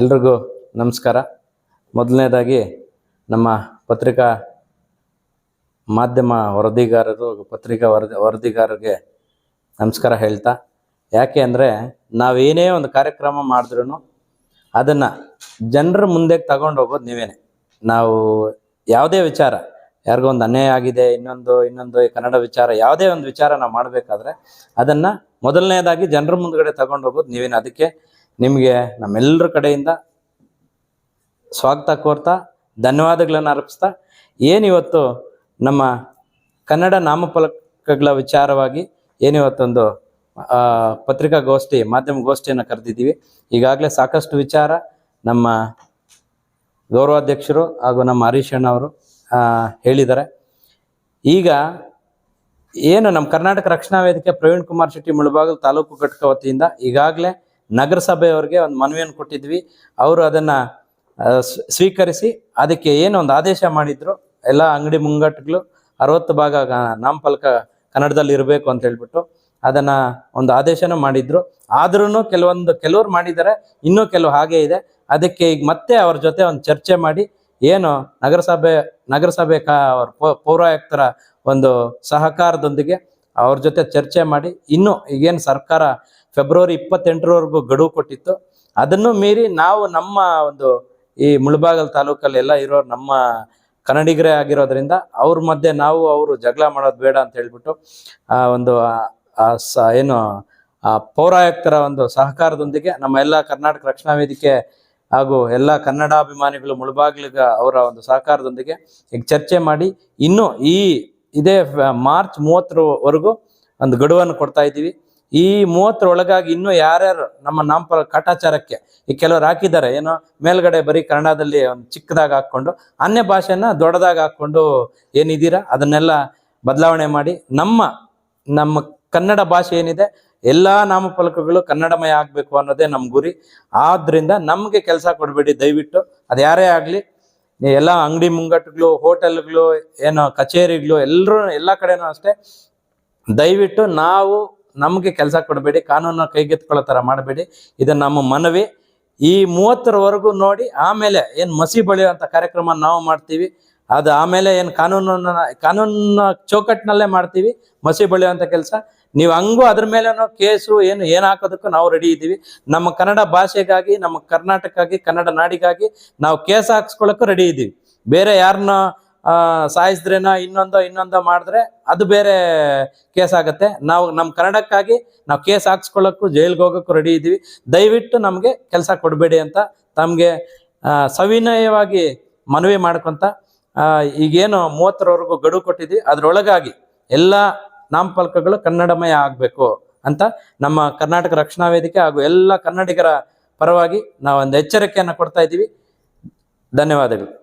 ಎಲ್ರಿಗೂ ನಮಸ್ಕಾರ. ಮೊದಲನೇದಾಗಿ ನಮ್ಮ ಪತ್ರಿಕಾ ಮಾಧ್ಯಮ ವರದಿಗಾರರು ಪತ್ರಿಕಾ ವರದಿ, ವರದಿಗಾರರಿಗೆ ನಮಸ್ಕಾರ ಹೇಳ್ತಾ. ಯಾಕೆ ಅಂದರೆ ನಾವೇನೇ ಒಂದು ಕಾರ್ಯಕ್ರಮ ಮಾಡಿದ್ರೂ ಅದನ್ನು ಜನರ ಮುಂದೆ ತಗೊಂಡು ಹೋಗೋದು ನೀವೇನೆ. ನಾವು ಯಾವುದೇ ವಿಚಾರ, ಯಾರಿಗೋ ಒಂದು ಅನ್ಯಾಯ ಆಗಿದೆ, ಇನ್ನೊಂದು ಇನ್ನೊಂದು ಕನ್ನಡ ವಿಚಾರ, ಯಾವುದೇ ಒಂದು ವಿಚಾರ ನಾವು ಮಾಡಬೇಕಾದ್ರೆ ಅದನ್ನು ಮೊದಲನೇದಾಗಿ ಜನರ ಮುಂದ್ಗಡೆ ತಗೊಂಡು ಹೋಗೋದು ನೀವೇನು. ಅದಕ್ಕೆ ನಿಮಗೆ ನಮ್ಮೆಲ್ಲರ ಕಡೆಯಿಂದ ಸ್ವಾಗತ ಕೋರ್ತಾ, ಧನ್ಯವಾದಗಳನ್ನು ಅರ್ಪಿಸ್ತಾ, ಏನಿವತ್ತು ನಮ್ಮ ಕನ್ನಡ ನಾಮಫಲಕಗಳ ವಿಚಾರವಾಗಿ ಏನಿವತ್ತೊಂದು ಪತ್ರಿಕಾಗೋಷ್ಠಿ, ಮಾಧ್ಯಮ ಗೋಷ್ಠಿಯನ್ನು ಕರೆದಿದ್ದೀವಿ. ಈಗಾಗಲೇ ಸಾಕಷ್ಟು ವಿಚಾರ ನಮ್ಮ ಗೌರವಾಧ್ಯಕ್ಷರು ಹಾಗೂ ನಮ್ಮ ಹರೀಶ್ ಅವರು ಹೇಳಿದ್ದಾರೆ. ಈಗ ಏನು ನಮ್ಮ ಕರ್ನಾಟಕ ರಕ್ಷಣಾ ವೇದಿಕೆ ಪ್ರವೀಣ್ ಕುಮಾರ್ ಶೆಟ್ಟಿ ಮುಳಬಾಗಲು ತಾಲೂಕು ಘಟಕ ವತಿಯಿಂದ ಈಗಾಗಲೇ ನಗರಸಭೆಯವರಿಗೆ ಒಂದು ಮನವಿಯನ್ನು ಕೊಟ್ಟಿದ್ವಿ. ಅವರು ಅದನ್ನ ಸ್ವೀಕರಿಸಿ ಅದಕ್ಕೆ ಏನು ಒಂದು ಆದೇಶ ಮಾಡಿದ್ರು. ಎಲ್ಲ ಅಂಗಡಿ ಮುಂಗಟ್ಟುಗಳು ಅರವತ್ತು ಭಾಗ ನಾಮಫಲಕ ಕನ್ನಡದಲ್ಲಿ ಇರಬೇಕು ಅಂತ ಹೇಳ್ಬಿಟ್ಟು ಅದನ್ನ ಒಂದು ಆದೇಶನೂ ಮಾಡಿದ್ರು. ಆದ್ರೂ ಕೆಲವೊಂದು, ಕೆಲವ್ರು ಮಾಡಿದ್ದಾರೆ. ಇನ್ನೂ ಕೆಲವು ಹಾಗೆ ಇದೆ. ಅದಕ್ಕೆ ಈಗ ಮತ್ತೆ ಅವ್ರ ಜೊತೆ ಒಂದು ಚರ್ಚೆ ಮಾಡಿ ಏನು ನಗರಸಭೆ ನಗರಸಭೆ ಕಾ, ಅವ್ರ ಪೌರಾಯುಕ್ತರ ಒಂದು ಸಹಕಾರದೊಂದಿಗೆ ಅವ್ರ ಜೊತೆ ಚರ್ಚೆ ಮಾಡಿ ಇನ್ನು ಈಗೇನು ಸರ್ಕಾರ ಫೆಬ್ರವರಿ ಇಪ್ಪತ್ತೆಂಟರವರೆಗೂ ಗಡುವು ಕೊಟ್ಟಿತ್ತು. ಅದನ್ನು ಮೀರಿ ನಾವು ನಮ್ಮ ಒಂದು ಈ ಮುಳಬಾಗಲ್ ತಾಲೂಕಲ್ಲಿ ಎಲ್ಲ ಇರೋ ನಮ್ಮ ಕನ್ನಡಿಗರೇ ಆಗಿರೋದ್ರಿಂದ ಅವ್ರ ಮಧ್ಯೆ ನಾವು ಅವರು ಜಗಳ ಮಾಡೋದು ಬೇಡ ಅಂತ ಹೇಳ್ಬಿಟ್ಟು, ಆ ಒಂದು ಏನು ಪೌರಾಯುಕ್ತರ ಒಂದು ಸಹಕಾರದೊಂದಿಗೆ ನಮ್ಮ ಎಲ್ಲ ಕರ್ನಾಟಕ ರಕ್ಷಣಾ ವೇದಿಕೆ ಹಾಗೂ ಎಲ್ಲ ಕನ್ನಡಾಭಿಮಾನಿಗಳು ಮುಳಬಾಗಿಲಿಗ ಅವರ ಒಂದು ಸಹಕಾರದೊಂದಿಗೆ ಈಗ ಚರ್ಚೆ ಮಾಡಿ ಇನ್ನು ಈ ಇದೇ ಮಾರ್ಚ್ ಮೂವತ್ತರವರೆಗೂ ಒಂದು ಗಡುವನ್ನು ಕೊಡ್ತಾ ಇದ್ದೀವಿ. ಈ ಮೂವತ್ತರ ಒಳಗಾಗಿ ಇನ್ನೂ ಯಾರ್ಯಾರು ನಮ್ಮ ನಾಮಫಲ ಕಾಟಾಚಾರಕ್ಕೆ ಈ ಕೆಲವರು ಹಾಕಿದ್ದಾರೆ, ಏನೋ ಮೇಲ್ಗಡೆ ಬರೀ ಕನ್ನಡದಲ್ಲಿ ಒಂದು ಚಿಕ್ಕದಾಗಿ ಹಾಕ್ಕೊಂಡು, ಅನ್ಯ ಭಾಷೆನ ದೊಡ್ಡದಾಗಿ ಹಾಕ್ಕೊಂಡು ಏನಿದ್ದೀರಾ? ಅದನ್ನೆಲ್ಲ ಬದಲಾವಣೆ ಮಾಡಿ ನಮ್ಮ ನಮ್ಮ ಕನ್ನಡ ಭಾಷೆ ಏನಿದೆ, ಎಲ್ಲ ನಾಮಫಲಕಗಳು ಕನ್ನಡಮಯ ಆಗಬೇಕು ಅನ್ನೋದೇ ನಮ್ಮ ಗುರಿ. ಆದ್ದರಿಂದ ನಮಗೆ ಕೆಲಸ ಕೊಡಬೇಡಿ, ದಯವಿಟ್ಟು. ಅದು ಯಾರೇ ಆಗಲಿ, ಎಲ್ಲ ಅಂಗಡಿ ಮುಂಗಟ್ಟುಗಳು, ಹೋಟೆಲ್ಗಳು, ಏನೋ ಕಚೇರಿಗಳು, ಎಲ್ಲರೂ, ಎಲ್ಲ ಕಡೆನೂ ಅಷ್ಟೇ. ದಯವಿಟ್ಟು ನಾವು ನಮಗೆ ಕೆಲಸ ಕೊಡಬೇಡಿ ಕಾನೂನು ಕೈಗೆತ್ಕೊಳ್ಳೋ ಥರ ಮಾಡಬೇಡಿ. ಇದು ನಮ್ಮ ಮನವಿ. ಈ ಮೂವತ್ತರವರೆಗೂ ನೋಡಿ, ಆಮೇಲೆ ಏನು ಮಸಿ ಬಳಿಯುವಂಥ ಕಾರ್ಯಕ್ರಮ ನಾವು ಮಾಡ್ತೀವಿ. ಅದು ಆಮೇಲೆ ಏನು ಕಾನೂನನ್ನ ಕಾನೂನ ಚೌಕಟ್ಟಿನಲ್ಲೇ ಮಾಡ್ತೀವಿ, ಮಸಿ ಬಳಿಯುವಂಥ ಕೆಲಸ. ನೀವು ಹಂಗೂ ಅದ್ರ ಮೇಲೇನೋ ಕೇಸು, ಏನು ಏನು ಹಾಕೋದಕ್ಕೂ ನಾವು ರೆಡಿ ಇದ್ದೀವಿ. ನಮ್ಮ ಕನ್ನಡ ಭಾಷೆಗಾಗಿ, ನಮ್ಮ ಕರ್ನಾಟಕಕ್ಕಾಗಿ, ಕನ್ನಡ ನಾಡಿಗಾಗಿ ನಾವು ಕೇಸ್ ಹಾಕ್ಸ್ಕೊಳ್ಳೋಕ್ಕೂ ರೆಡಿ ಇದ್ದೀವಿ. ಬೇರೆ ಯಾರನ್ನ ಸಾಯಿಸಿದ್ರೇನೋ ಇನ್ನೊಂದೋ ಇನ್ನೊಂದೋ ಮಾಡಿದ್ರೆ ಅದು ಬೇರೆ ಕೇಸ್ ಆಗುತ್ತೆ. ನಾವು ನಮ್ಮ ಕನ್ನಡಕ್ಕಾಗಿ ನಾವು ಕೇಸ್ ಹಾಕ್ಸ್ಕೊಳ್ಳೋಕ್ಕೂ ಜೈಲ್ಗೆ ಹೋಗೋಕ್ಕೂ ರೆಡಿ ಇದ್ದೀವಿ ದಯವಿಟ್ಟು ನಮಗೆ ಕೆಲಸ ಕೊಡಬೇಡಿ ಅಂತ ತಮಗೆ ಸವಿನಯವಾಗಿ ಮನವಿ ಮಾಡ್ಕೊಂತ ಈಗೇನು ಮೂವತ್ತರವರೆಗೂ ಗಡುವು ಕೊಟ್ಟಿದ್ವಿ. ಅದರೊಳಗಾಗಿ ಎಲ್ಲ ನಾಮಫಲಕಗಳು ಕನ್ನಡಮಯ ಆಗಬೇಕು ಅಂತ ನಮ್ಮ ಕರ್ನಾಟಕ ರಕ್ಷಣಾ ವೇದಿಕೆ ಹಾಗೂ ಎಲ್ಲ ಕನ್ನಡಿಗರ ಪರವಾಗಿ ನಾವೊಂದು ಎಚ್ಚರಿಕೆಯನ್ನು ಕೊಡ್ತಾ ಇದ್ದೀವಿ ಧನ್ಯವಾದಗಳು.